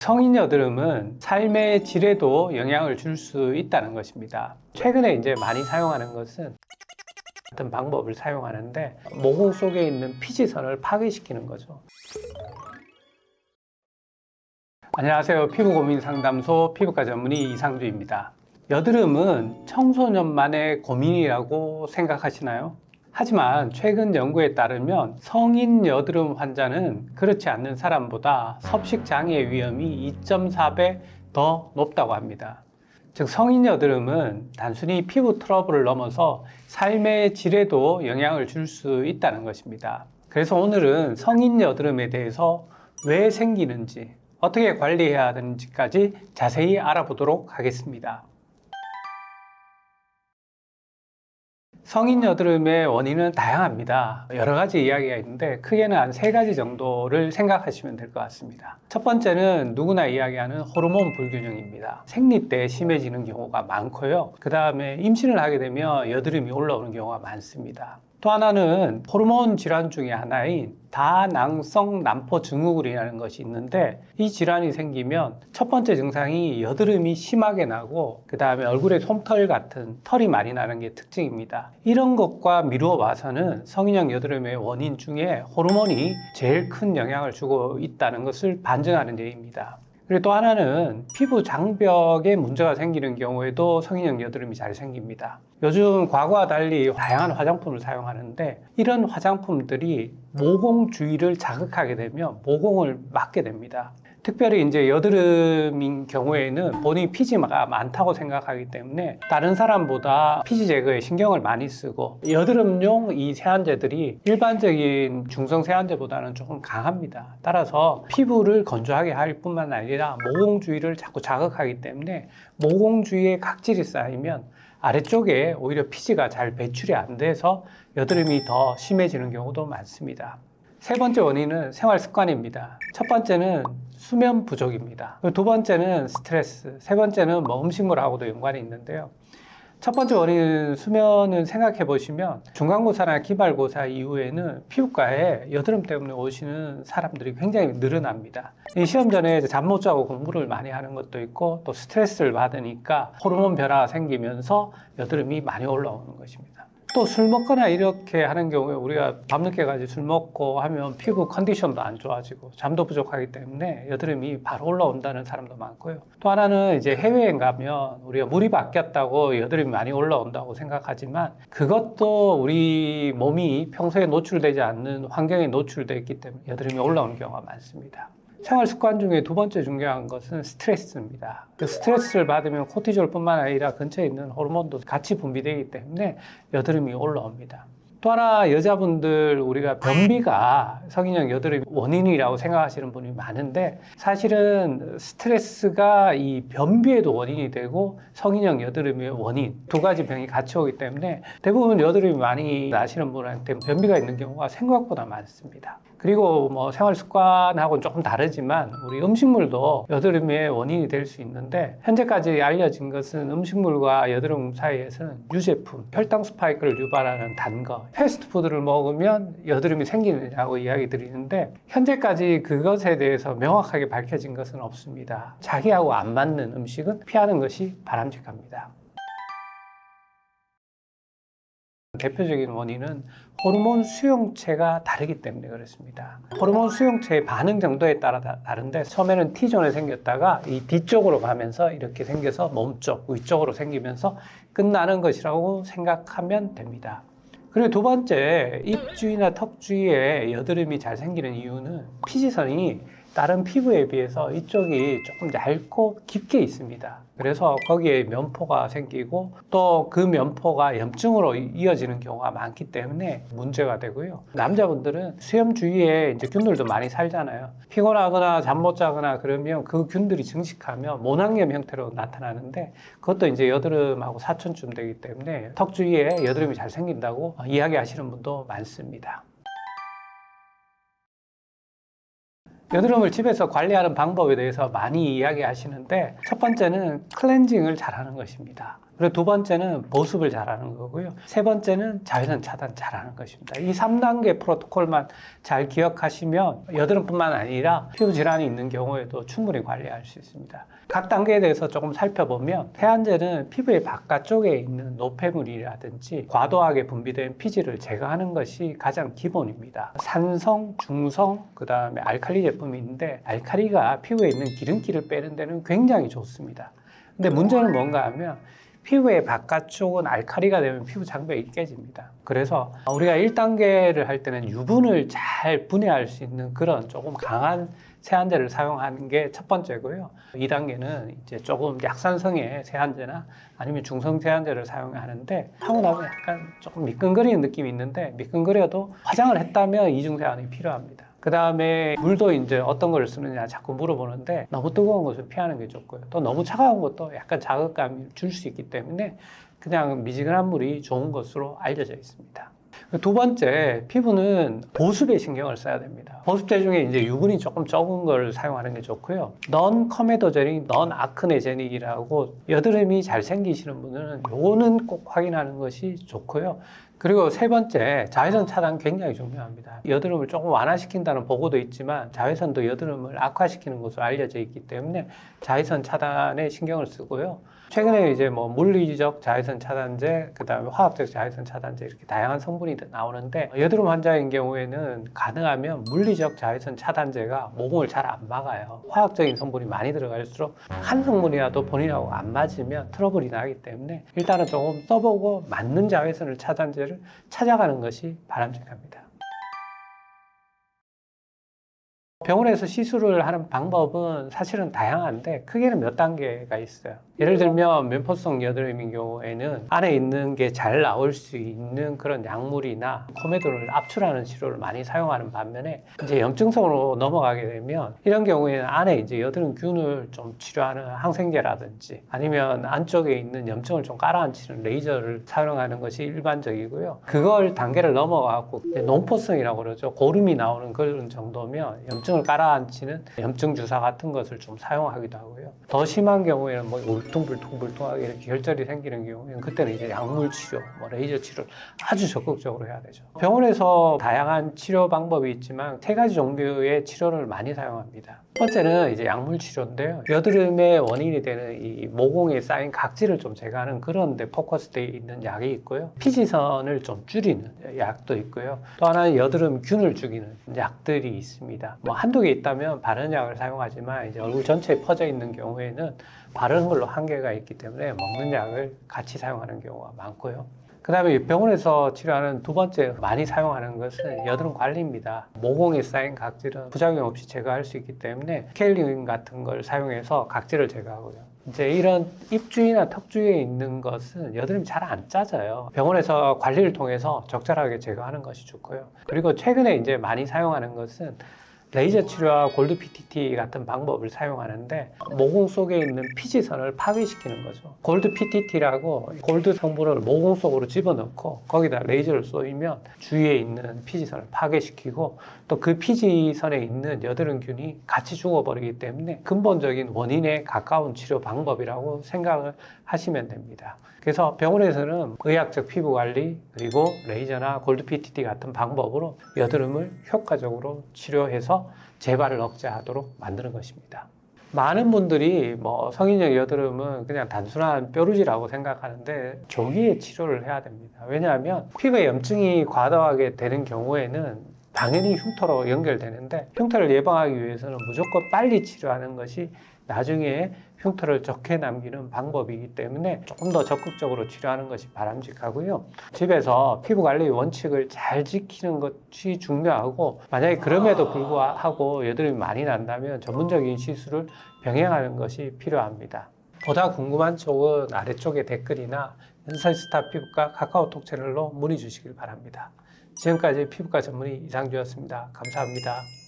성인 여드름은 삶의 질에도 영향을 줄 수 있다는 것입니다. 최근에 이제 많이 사용하는 것은 같은 방법을 사용하는데 모공 속에 있는 피지선을 파괴시키는 거죠. 안녕하세요. 피부 고민 상담소 피부과 전문의 이상주입니다. 여드름은 청소년만의 고민이라고 생각하시나요? 하지만 최근 연구에 따르면 성인 여드름 환자는 그렇지 않는 사람보다 섭식 장애 위험이 2.4배 더 높다고 합니다. 즉 성인 여드름은 단순히 피부 트러블을 넘어서 삶의 질에도 영향을 줄 수 있다는 것입니다. 그래서 오늘은 성인 여드름에 대해서 왜 생기는지, 어떻게 관리해야 하는지까지 자세히 알아보도록 하겠습니다. 성인 여드름의 원인은 다양합니다. 여러 가지 이야기가 있는데 크게는 한 세 가지 정도를 생각하시면 될 것 같습니다. 첫 번째는 누구나 이야기하는 호르몬 불균형입니다. 생리 때 심해지는 경우가 많고요. 그 다음에 임신을 하게 되면 여드름이 올라오는 경우가 많습니다. 또 하나는 호르몬 질환 중에 하나인 다낭성 난포 증후군이라는 것이 있는데 이 질환이 생기면 첫 번째 증상이 여드름이 심하게 나고 그 다음에 얼굴에 솜털 같은 털이 많이 나는 게 특징입니다. 이런 것과 미루어 봐서는 성인형 여드름의 원인 중에 호르몬이 제일 큰 영향을 주고 있다는 것을 반증하는 예입니다. 그리고 또 하나는 피부 장벽에 문제가 생기는 경우에도 성인형 여드름이 잘 생깁니다. 요즘 과거와 달리 다양한 화장품을 사용하는데 이런 화장품들이 모공 주위를 자극하게 되면 모공을 막게 됩니다. 특별히 이제 여드름인 경우에는 본인이 피지가 많다고 생각하기 때문에 다른 사람보다 피지 제거에 신경을 많이 쓰고 여드름용 이 세안제들이 일반적인 중성 세안제보다는 조금 강합니다. 따라서 피부를 건조하게 할 뿐만 아니라 모공 주위를 자꾸 자극하기 때문에 모공 주위에 각질이 쌓이면 아래쪽에 오히려 피지가 잘 배출이 안 돼서 여드름이 더 심해지는 경우도 많습니다. 세 번째 원인은 생활 습관입니다. 첫 번째는 수면 부족입니다. 두 번째는 스트레스, 세 번째는 뭐 음식물하고도 연관이 있는데요. 첫 번째 원인 수면은 생각해 보시면 중간고사나 기말고사 이후에는 피부과에 여드름 때문에 오시는 사람들이 굉장히 늘어납니다. 이 시험 전에 잠 못 자고 공부를 많이 하는 것도 있고 또 스트레스를 받으니까 호르몬 변화가 생기면서 여드름이 많이 올라오는 것입니다. 또 술 먹거나 이렇게 하는 경우에 우리가 밤늦게까지 술 먹고 하면 피부 컨디션도 안 좋아지고 잠도 부족하기 때문에 여드름이 바로 올라온다는 사람도 많고요. 또 하나는 이제 해외에 가면 우리가 물이 바뀌었다고 여드름이 많이 올라온다고 생각하지만 그것도 우리 몸이 평소에 노출되지 않는 환경에 노출되어 있기 때문에 여드름이 올라오는 경우가 많습니다. 생활 습관 중에 두 번째 중요한 것은 스트레스입니다. 그 스트레스를 받으면 코티졸뿐만 아니라 근처에 있는 호르몬도 같이 분비되기 때문에 여드름이 올라옵니다. 또 하나 여자분들 우리가 변비가 성인형 여드름 원인이라고 생각하시는 분이 많은데 사실은 스트레스가 이 변비에도 원인이 되고 성인형 여드름의 원인 두 가지 병이 같이 오기 때문에 대부분 여드름이 많이 나시는 분한테 변비가 있는 경우가 생각보다 많습니다. 그리고 뭐 생활 습관하고는 조금 다르지만 우리 음식물도 여드름의 원인이 될 수 있는데 현재까지 알려진 것은 음식물과 여드름 사이에서는 유제품, 혈당 스파이크를 유발하는 단 거, 패스트푸드를 먹으면 여드름이 생기느냐고 이야기 드리는데 현재까지 그것에 대해서 명확하게 밝혀진 것은 없습니다. 자기하고 안 맞는 음식은 피하는 것이 바람직합니다. 대표적인 원인은 호르몬 수용체가 다르기 때문에 그렇습니다. 호르몬 수용체의 반응 정도에 따라 다- 다른데 처음에는 T존에 생겼다가 이 뒤쪽으로 가면서 이렇게 생겨서 몸쪽, 위쪽으로 생기면서 끝나는 것이라고 생각하면 됩니다. 그리고 두 번째, 입 주위나 턱 주위에 여드름이 잘 생기는 이유는 피지선이 다른 피부에 비해서 이쪽이 조금 얇고 깊게 있습니다. 그래서 거기에 면포가 생기고 또 그 면포가 염증으로 이- 이어지는 경우가 많기 때문에 문제가 되고요. 남자분들은 수염 주위에 이제 균들도 많이 살잖아요. 피곤하거나 잠 못 자거나 그러면 그 균들이 증식하면 모낭염 형태로 나타나는데 그것도 이제 여드름하고 사촌쯤 되기 때문에 턱 주위에 여드름이 잘 생긴다고 이야기하시는 분도 많습니다. 여드름을 집에서 관리하는 방법에 대해서 많이 이야기하시는데 첫 번째는 클렌징을 잘하는 것입니다. 그리고 두 번째는 보습을 잘하는 거고요. 세 번째는 자외선 차단 잘하는 것입니다. 이 3단계 프로토콜만 잘 기억하시면 여드름뿐만 아니라 피부 질환이 있는 경우에도 충분히 관리할 수 있습니다. 각 단계에 대해서 조금 살펴보면 세안제는 피부의 바깥쪽에 있는 노폐물이라든지 과도하게 분비된 피지를 제거하는 것이 가장 기본입니다. 산성, 중성, 그 다음에 알칼리 제품이 있는데 알칼리가 피부에 있는 기름기를 빼는 데는 굉장히 좋습니다. 근데 문제는 뭔가 하면 피부의 바깥쪽은 알칼리가 되면 피부 장벽이 깨집니다. 그래서 우리가 1단계를 할 때는 유분을 잘 분해할 수 있는 그런 조금 강한 세안제를 사용하는 게 첫 번째고요. 2단계는 이제 조금 약산성의 세안제나 아니면 중성 세안제를 사용하는데 하고 나면 약간 조금 미끈거리는 느낌이 있는데 미끈거려도 화장을 했다면 이중 세안이 필요합니다. 그 다음에 물도 이제 어떤 걸 쓰느냐 자꾸 물어보는데 너무 뜨거운 것을 피하는 게 좋고요. 또 너무 차가운 것도 약간 자극감을 줄수 있기 때문에 그냥 미지근한 물이 좋은 것으로 알려져 있습니다. 두 번째, 피부는 보습에 신경을 써야 됩니다. 보습제 중에 이제 유분이 조금 적은 걸 사용하는 게 좋고요. 넌 커메도제닉, 넌 아크네제닉이라고 여드름이 잘 생기시는 분들은 요거는 꼭 확인하는 것이 좋고요. 그리고 세 번째, 자외선 차단 굉장히 중요합니다. 여드름을 조금 완화시킨다는 보고도 있지만 자외선도 여드름을 악화시키는 것으로 알려져 있기 때문에 자외선 차단에 신경을 쓰고요. 최근에 이제 뭐 물리적 자외선 차단제, 그 다음에 화학적 자외선 차단제 이렇게 다양한 성분이 나오는데 여드름 환자인 경우에는 가능하면 물리적 자외선 차단제가 모공을 잘 안 막아요. 화학적인 성분이 많이 들어갈수록 한 성분이라도 본인하고 안 맞으면 트러블이 나기 때문에 일단은 조금 써보고 맞는 자외선을 차단제를 찾아가는 것이 바람직합니다. 병원에서 시술을 하는 방법은 사실은 다양한데 크게는 몇 단계가 있어요. 예를 들면 면포성 여드름인 경우에는 안에 있는 게 잘 나올 수 있는 그런 약물이나 코메도를 압출하는 치료를 많이 사용하는 반면에 이제 염증성으로 넘어가게 되면 이런 경우에는 안에 이제 여드름균을 좀 치료하는 항생제라든지 아니면 안쪽에 있는 염증을 좀 깔아앉히는 레이저를 사용하는 것이 일반적이고요. 그걸 단계를 넘어가고 논포성이라고 그러죠. 고름이 나오는 그런 정도면 염증을 깔아앉히는 염증 주사 같은 것을 좀 사용하기도 하고요. 더 심한 경우에는 뭐 울퉁불퉁불퉁하게 이렇게 결절이 생기는 경우에는 그때는 이제 약물 치료, 뭐 레이저 치료를 아주 적극적으로 해야 되죠. 병원에서 다양한 치료 방법이 있지만 세 가지 종류의 치료를 많이 사용합니다. 첫 번째는 이제 약물 치료인데요. 여드름의 원인이 되는 이 모공에 쌓인 각질을 좀 제거하는 그런 데 포커스되어 있는 약이 있고요. 피지선을 좀 줄이는 약도 있고요. 또 하나는 여드름균을 죽이는 약들이 있습니다. 뭐 한두 개 있다면 바른 약을 사용하지만 이제 얼굴 전체에 퍼져 있는 경우에는 바른 걸로 한계가 있기 때문에 먹는 약을 같이 사용하는 경우가 많고요. 그 다음에 병원에서 치료하는 두 번째 많이 사용하는 것은 여드름 관리입니다. 모공에 쌓인 각질은 부작용 없이 제거할 수 있기 때문에 스케일링 같은 걸 사용해서 각질을 제거하고요. 이제 이런 입 주위나 턱 주위에 있는 것은 여드름이 잘 안 짜져요. 병원에서 관리를 통해서 적절하게 제거하는 것이 좋고요. 그리고 최근에 이제 많이 사용하는 것은 레이저 치료와 골드 PTT 같은 방법을 사용하는데 모공 속에 있는 피지선을 파괴시키는 거죠. 골드 PTT라고 골드 성분을 모공 속으로 집어넣고 거기다 레이저를 쏘이면 주위에 있는 피지선을 파괴시키고 또 그 피지선에 있는 여드름균이 같이 죽어버리기 때문에 근본적인 원인에 가까운 치료 방법이라고 생각을 하시면 됩니다. 그래서 병원에서는 의학적 피부 관리 그리고 레이저나 골드 PTT 같은 방법으로 여드름을 효과적으로 치료해서 재발을 억제하도록 만드는 것입니다. 많은 분들이 뭐 성인적 여드름은 그냥 단순한 뾰루지라고 생각하는데 조기에 치료를 해야 됩니다. 왜냐하면 피부에 염증이 과도하게 되는 경우에는 당연히 흉터로 연결되는데 흉터를 예방하기 위해서는 무조건 빨리 치료하는 것이 나중에 흉터를 적게 남기는 방법이기 때문에 조금 더 적극적으로 치료하는 것이 바람직하고요. 집에서 피부 관리 원칙을 잘 지키는 것이 중요하고 만약에 그럼에도 불구하고 여드름이 많이 난다면 전문적인 시술을 병행하는 것이 필요합니다. 보다 궁금한 쪽은 아래쪽에 댓글이나 연설스타 피부과 카카오톡 채널로 문의 주시길 바랍니다. 지금까지 피부과 전문의 이상주였습니다. 감사합니다.